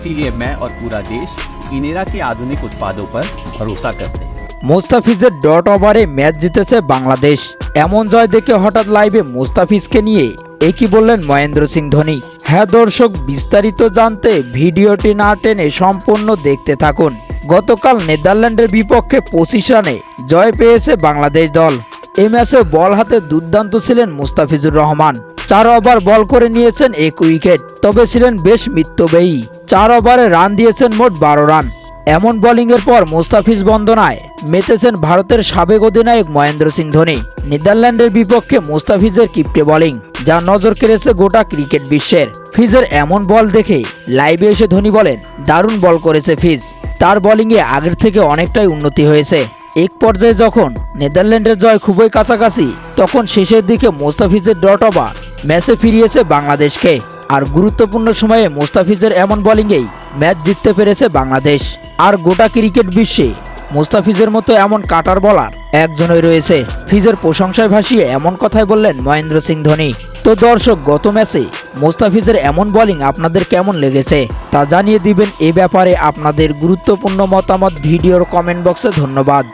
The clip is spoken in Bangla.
इसीलिए मैं और पूरा देश इनेरा के आधुनिक उत्पादों पर भरोसा करते हैं মোস্তাফিজের ডট ওভারে ম্যাচ জিতেছে বাংলাদেশ এমন জয় দেখে হঠাৎ লাইভে মোস্তাফিজকে নিয়ে একই বললেন মহেন্দ্র সিং ধোনি হ্যাঁ দর্শক বিস্তারিত জানতে ভিডিওটি না টেনে সম্পূর্ণ দেখতে থাকুন গতকাল নেদারল্যান্ডের বিপক্ষে পঁচিশ রানে জয় পেয়েছে বাংলাদেশ দল এই ম্যাচে বল হাতে দুর্দান্ত ছিলেন মুস্তাফিজুর রহমান চার ওভার বল করে নিয়েছেন এক উইকেট তবে ছিলেন বেশ মিত্যব্যয়ী চার ওভারে রান দিয়েছেন মোট বারো রান। এমন বোলিংয়ের পর মুস্তাফিজ বন্দনায় মেতেছেন ভারতের সাবেক অধিনায়ক মহেন্দ্র সিং ধোনি। নেদারল্যান্ডের বিপক্ষে মুস্তাফিজের কিপ্টে বোলিং, যা নজর কেড়েছে গোটা ক্রিকেট বিশ্বের। ফিজের এমন বল দেখে লাইভে এসে ধোনি বলেন, দারুণ বল করেছে ফিজ। তার বোলিংয়ে আগের থেকে অনেকটাই উন্নতি হয়েছে। এক পর্যায়ে যখন নেদারল্যান্ডের জয় খুবই কাছাকাছি, তখন শেষের দিকে মোস্তাফিজের ডট ওভার ম্যাচে ফিরিয়েছে বাংলাদেশকে। আর গুরুত্বপূর্ণ সময়ে মোস্তাফিজের এমন বোলিংয়েই ম্যাচ জিততে পেরেছে বাংলাদেশ। আর গোটা ক্রিকেট বিশ্বে মোস্তাফিজের মতো এমন কাটার বলার একজনই রয়েছে। ফিজের প্রশংসায় ভাসিয়ে এমন কথাই বললেন মহেন্দ্র সিং ধোনি। তো দর্শক, গত ম্যাচে মোস্তাফিজের এমন বোলিং আপনাদের কেমন লেগেছে তা জানিয়ে দিবেন এ ব্যাপারে আপনাদের গুরুত্বপূর্ণ মতামত ভিডিওর কমেন্ট বক্সে ধন্যবাদ।